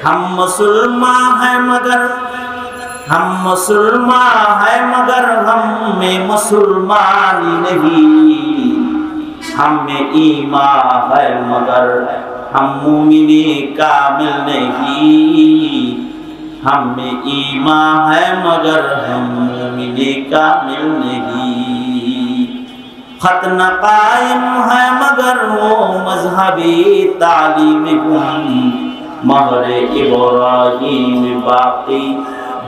हम मुसलमान हैं मगर हम मुसलमान हैं मगर हम में मुसलमानी नहीं हम में ईमान है मगर हम मुमिनी कामिल नहीं हम में ईमान है मगर हम मुमिनी कामिल नहीं खत न कायम है मगर वो मजहबी तालीम गुम महर इब्राहिम बाकी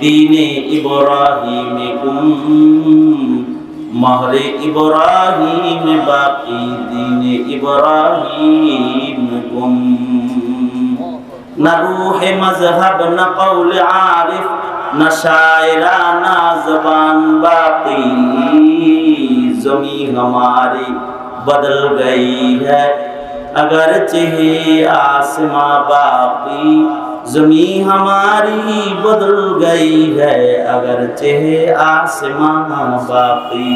दीन इब्राहिम गुम महर इब्राहिम बाकी दीन इब्राहिम गुम न रूह मजहब न कौल आरिफ न शायरा न जबान बाकी जमी हमारी बदल गई है اگر چہے آسماں باقی زمین ہماری بدل گئی ہے اگر چہے آسماں باقی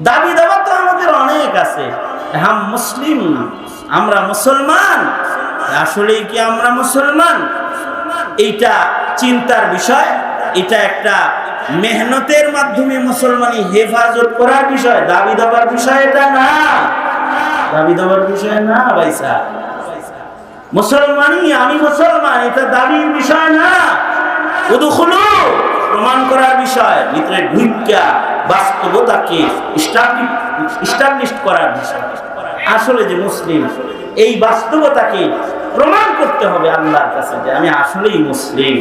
দাবি দাবা তো আমাদের অনেক আছে হ্যাঁ মুসলিম আমরা মুসলমান আসলে কি আমরা মুসলমান এইটা চিন্তার বিষয় এটা একটা মেহনতের মাধ্যমে মুসলমানি হেফাজত করার বিষয় দাবি দাবার বিষয় এটা না দাবি দাবার বিষয় না ভাইসা মুসলমানই, আমি মুসলমান, এটা দাবির বিষয় না। উদুখুলু, প্রমাণ করার বিষয়, ভিতরে ঢুকা বাস্তবতাকে করার বিষয়। আসলে যে মুসলিম, এই বাস্তবতাকে প্রমাণ করতে হবে আল্লাহর কাছে যে আমি আসলেই মুসলিম,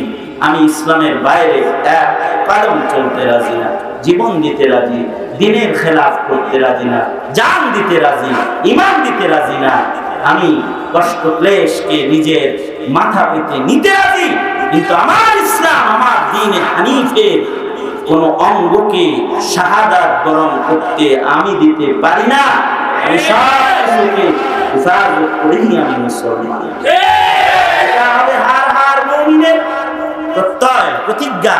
আমি ইসলামের বাইরে এক কারণ চলতে রাজি না, জীবন দিতে রাজি, দিনের খেলাফ করতে রাজি না। জান দিতে রাজি, ইমান দিতে রাজি না। আমি কষ্ট ক্লেশকে নিজের মাথা পেতে নিতে রাজি, কিন্তু আমার ইসলাম, আমার দিন হানিফের কোন অঙ্গকে শাহাদাত বরণ করতে আমি দিতে পারি না। আমি সব কিছুকে করেই আমি মুসলমান। হবে হার হার মুমিনের প্রত্যয়, প্রতিজ্ঞা,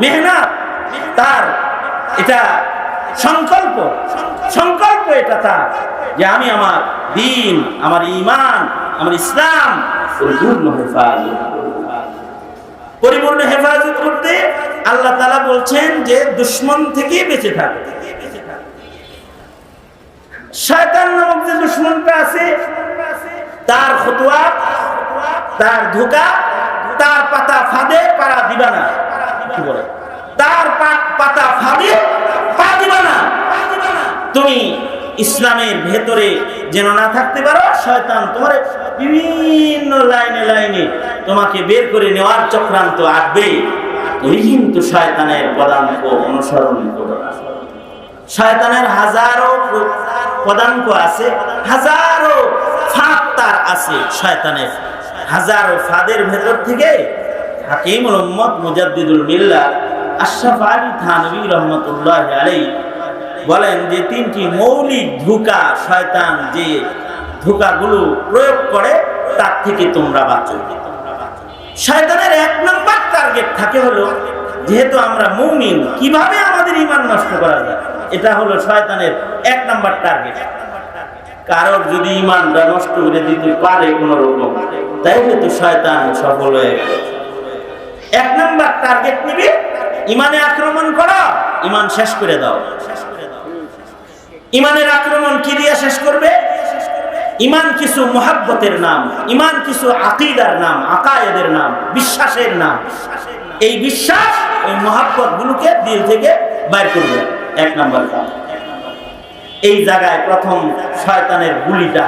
মেহনত। তার এটা সংকল্প। সংকল্প এটা তার, যে আমি আমার দিন, আমার ইমান আমার ইসলাম পরিপূর্ণ হেফাজত করতে আল্লাহ তালা বলছেন যে দুশ্মন থেকে বেঁচে থাকে। শয়তান নামক যে দুশ্মনটা আছে, তার খতুয়া তার ধোকা, তার পাতা ফাঁদে পাড়া দিবা না। তার পাতা ফাঁদে তুমি ইসলামের ভেতরে যেন না থাকতে পারো, শয়তান তোমার বিভিন্ন লাইনে লাইনে তোমাকে বের করে নেওয়ার চক্রান্ত আসবে তুমি কিন্তু শয়তানের পদাঙ্ক অনুসরণ করো। শয়তানের হাজারো পদাঙ্ক আছে, হাজারো ফাঁদ তার আছে শয়তানের। হাজারো ফাঁদের ভেতর থেকে হাকিম মোহাম্মদ মুজাদ্দিদুল মিল্লা আশরাফ আলী থানবী রহমতুল্লাহ আলাই বলেন যে তিনটি মৌলিক ধোকা শয়তান যে ধোকাগুলো প্রয়োগ করে, তার থেকে তোমরা বাঁচো। শয়তানের এক নম্বর টার্গেট থাকে হলো, যেহেতু আমরা মুমিন, কীভাবে আমাদের ইমান নষ্ট করা যায়? এটা হলো শয়তানের এক নম্বর টার্গেট কারোর যদি ইমানটা নষ্ট করে দিতে পারে কোন রকম তাইলে তো শয়তান সফল হয়ে এক নম্বর টার্গেট নিবি ইমানে আক্রমণ করো ইমান শেষ করে দাও। ইমানের আক্রমণ কি দিয়ে শেষ করবে? ইমান কিছু মোহাব্বতের নাম, ইমান কিছু আকিদার নাম, আকায়েদের নাম, বিশ্বাসের নাম। এই বিশ্বাস ওই মোহাব্বত গুলোকে দিল থেকে বাইর করবে। এক নম্বর কাজ। এই জায়গায় প্রথম শয়তানের গুলিটা।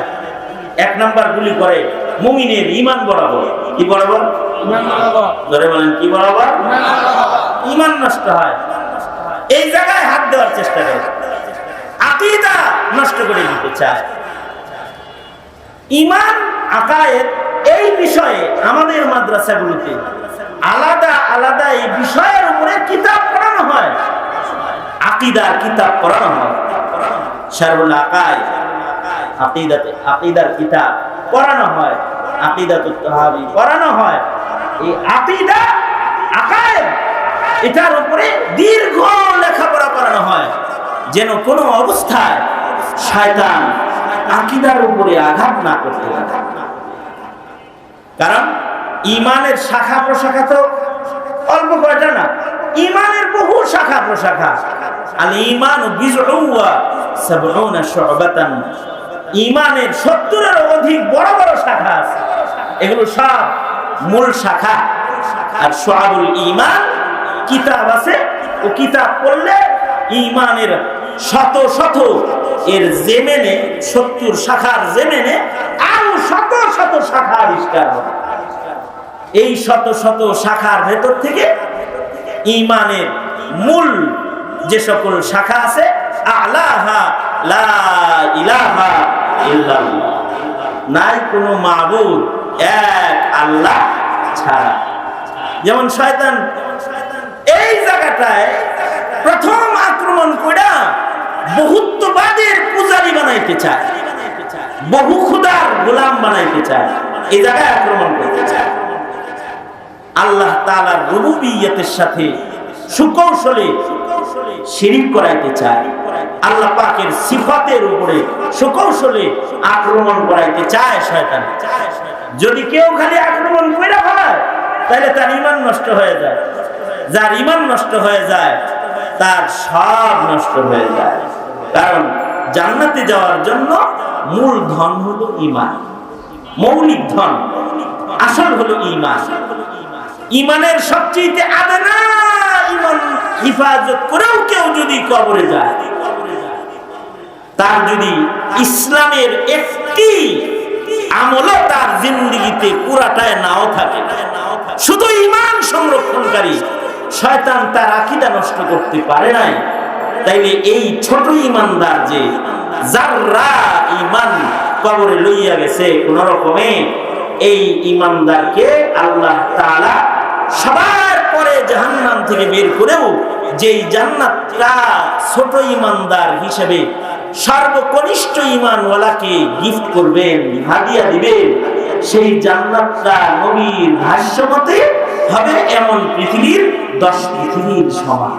এক নাম্বার গুলি করে মুমিনের ইমান বরাবর। কি বরাবর? ধরে বলেন, কি বরাবর? ইমান নষ্ট হয়। এই জায়গায় হাত দেওয়ার চেষ্টা করে। আকিদা নষ্ট করে দিতে ইমান এই বিষয়ে আমাদের মাদ্রাসাগুলোতে আলাদা আলাদা এই বিষয়ের উপরে কিতাব পড়ানো হয়। আকিদার কিতাব পড়ানো হয়। আকায় আকিদাতে আকিদার কিতাব পড়ানো হয়। তাহাবি পড়ানো হয়। এই আকিদা, আকায়েদ, এটার উপরে দীর্ঘ লেখাপড়া করানো হয়। যেন কোনো অবস্থায় শয়তান আকিদার উপরে আঘাত না করতে পারে। কারণ ইমানের শাখা প্রশাখা তো অল্প কয়টা না? ইমানের বহু শাখা প্রশাখা। আল ইমান ইমানের 70 এর অধিক বড় বড় শাখা আছে। এগুলো সব মূল শাখা। আর শুআবুল ইমান কিতাব আছে। ও কিতাব পড়লে ইমানের শত শত এর জেমেনে, সত্তর শাখার জেমেনে আরও শত শত শাখা আবিষ্কার হবে। এই শত শত শাখার ভেতর থেকে ইমানের মূল যে সকল শাখা আছে, আলাহা লা ইলাহা নাই কোনো মাবুদ, এক আল্লাহ ছাড়া। যেমন শয়তান, এই জায়গাটায় প্রথম আক্রমণ করে বহুত্ববাদের পূজারি বানাইতে চায়। বহু খুদার গোলাম বানাইতে চায়। এই জায়গায় আক্রমণ করতে চায়। আল্লাহ তাআলার রুবুবিয়তের সাথে সুকৌশলে শিরিক করাইতে চায়। আল্লাহ পাকের সিফাতের উপরে সুকৌশলে আক্রমণ করাইতে চায় শয়তান। যদি কেউ খালি আক্রমণ করে ফেলায় তাহলে তার ইমান নষ্ট হয়ে যায়। যার ইমান নষ্ট হয়ে যায় তার সব নষ্ট হয়ে যায়। কারণ জান্নাতে যাওয়ার জন্য মূল ধন হলো ইমান মৌলিক ধন, আসল হলো ইমান ইমানের সবচেয়ে আবেনা ইমান হিফাজত করেও কেউ যদি কবরে যায়, তার যদি ইসলামের একটি আমলও তার জিন্দিগিতে পুরাটায় নাও থাকে। শুধু ইমান সংরক্ষণকারী শয়তান তার আকিদা নষ্ট করতে পারে নাই। তাইলে এই ছোট ইমানদার যে যাররা ইমান কবরে লইয়া গেছে কোন রকমে, এই ইমানদারকে আল্লাহ তাআলা সবার পরে জাহান্নাম থেকে বের করেও যেই জান্নাতটা ছোট ইমানদার হিসেবে সর্বকনিষ্ঠ ইমানওয়ালাকে গিফট করবেন হাদিয়া দিবেন, সেই জান্নাতটা নবীর ভাষ্য মতে হবে এমন পৃথিবীর দশ পৃথিবীর সমান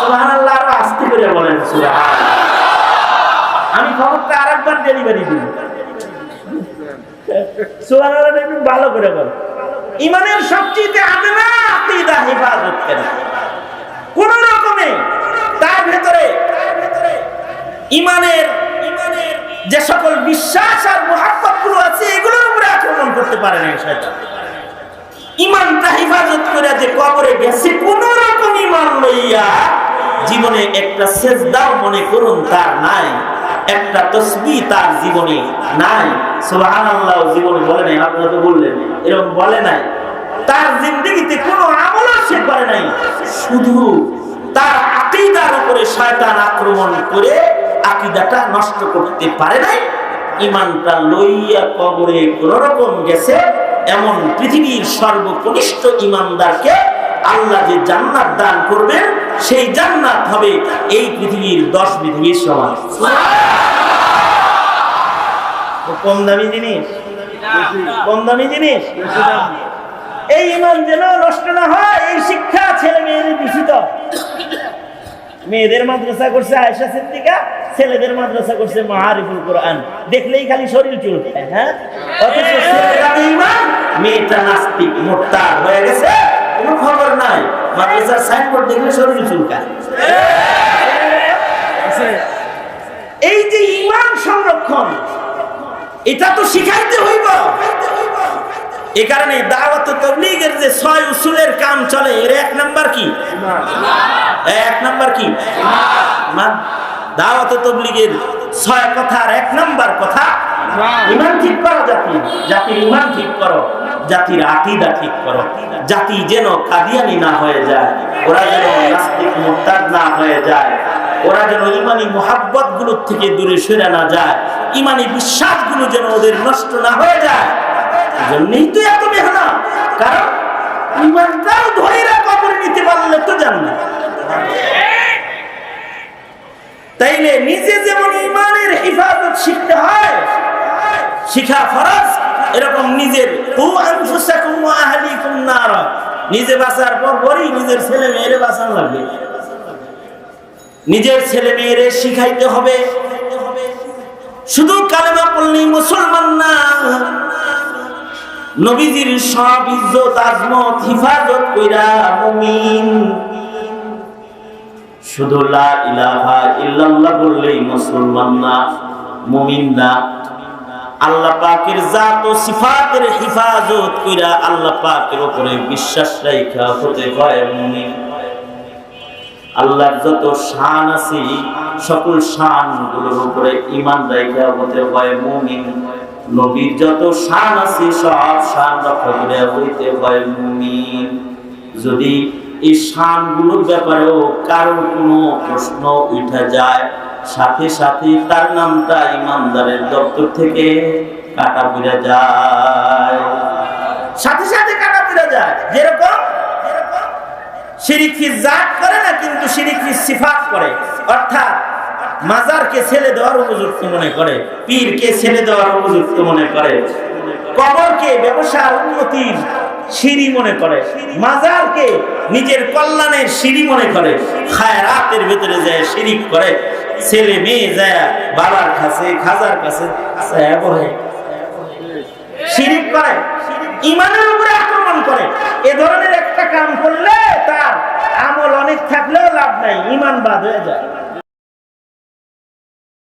সুবহানাল্লাহ। আরও আস্তে করে বলেন আমি খবরটা আরেকবার ডেলিভারি দিই। সুবহানাল্লাহ একটু ভালো করে বল। ইমানের সবচেয়ে আদনা আকীদা হেফাজত করে কোন রকমে তার ভেতরে ইমানের ইমানের যে সকল বিশ্বাস আর মহাব্বতগুলো আছে এগুলোর উপরে আক্রমণ করতে পারে না শয়তান। ইমানটা হেফাজত করে যে কবরে গেছে কোন রকম ইমান লইয়া জীবনে একটা সেজদাও মনে করুন তার নাই, একটা তসবি তার জীবনে নাই। সুবহানাল্লাহ জীবনে বলে নাই আপনারা তো বললেন, এরকম বলে নাই। তার জিন্দগিতে কোনো আমলও সে করে নাই। শুধু তার আকিদার উপরে শয়তান আক্রমণ করে আকিদাটা নষ্ট করতে পারে নাই। ইমানটা লইয়া কবরে কোন রকম গেছে এমন পৃথিবীর সর্বকনিষ্ঠ ইমানদারকে আল্লাহ যে জান্নাত দান করবেন, সেই জান্নাত হবে এই পৃথিবীর দশ পৃথিবীর সমান। কম দামি জিনিস। কম দামি জিনিস। এই ইমান যেন নষ্ট না হয়, এই শিক্ষা ছেলে মেয়েদের দূষিত। মেয়েদের মাদ্রাসা করছে আয়সা সিদ্দিকা, ছেলেদের মাদ্রাসা করছে মাহারিফুল কোরআন। দেখলেই খালি শরীর চুলকায় হ্যাঁ? অথচ মেয়েটা নাস্তিক মোরতাদ হয়ে গেছে। কোনো খবর নাই। মাদ্রাসার সাইনবোর্ড দেখলে শরীর চুলকায়। এই যে ইমান সংরক্ষণ, এটা তো শিখাইতে হইব। এ কারণে দাওয়াত তবলিগের যে ছয় উসুলের কাম চলে, এর এক নাম্বার কি? এক নাম্বার কি? দাওয়াত তবলিগের ছয় কথার এক নাম্বার কথা, ইমান ঠিক করো জাতি। জাতির ইমান ঠিক করো। জাতির আকিদা ঠিক করো। জাতি যেন কাদিয়ানি না হয়ে যায়, ওরা যেন নাস্তিক মুরতাদ না হয়ে যায়, ওরা যেন ইমানি মোহাব্বতগুলোর থেকে দূরে সরে না যায়, ইমানি বিশ্বাসগুলো যেন ওদের নষ্ট না হয়ে যায়। জন্যই তো এত মেহনত। কারণ ইমানটাও ধৈরা কবর নিতে পারলে তো জান না তাইলে নিজে যেমন ইমানের হেফাজত শিখতে হয়, শিখা ফরজ এরকম নিজের নিজে বাঁচার পর পরই নিজের ছেলে মেয়েরে বাঁচান লাগবে। নিজের ছেলে মেয়েরে শিখাইতে হবে। শুধু কালেমা পড়লেই মুসলমান না। নবীজির সব ইজ্জত, আজমত, হিফাজত কইরা মুমিন। শুধু লা ইলাহা ইল্লাল্লাহ বললেই মুসলমান না, মুমিন না। আল্লাহ পাকের জাত ও সিফাতের হিফাজত কইরা আল্লাহ পাকের উপরে বিশ্বাস রাখা হতে হয় মুমিন। আল্লাহর যত শান আছে, সকল শানগুলোর উপরে ইমান রাখা হতে হয় মুমিন। নবীর যত শান আছে, সব শান রক্ষা করে হইতে হয় মুমিন। যদি এই শানগুলোর ব্যাপারেও কারোর কোনো প্রশ্ন উঠা যায় সাথে সাথে তার নামটা ইমানদারের দপ্তর থেকে কাটা পড়ে যায়। সাথে সাথে কাটা পড়ে যায়। যেরকম জাত করে না, কিন্তু সিফাত করে। অর্থাৎ মাজারকে ছেলে দেওয়ার উপযুক্ত মনে করে, পীরকে ছেলে দেওয়ার উপযুক্ত মনে করে। কবরকে ব্যবসার উন্নতির সিঁড়ি মনে করে। মাজারকে নিজের কল্যাণের সিঁড়ি মনে করে। খায়রাতের ভেতরে যায় শিরিক করে ছেলে মেয়ে যায় বাবার কাছে, খাজার কাছে বলে। বহে শিরিক করে, ইমানের উপরে আক্রমণ করে। এ ধরনের একটা কাম করলে তার আমল অনেক থাকলেও লাভ নাই, ইমান বাদ হয়ে যায়।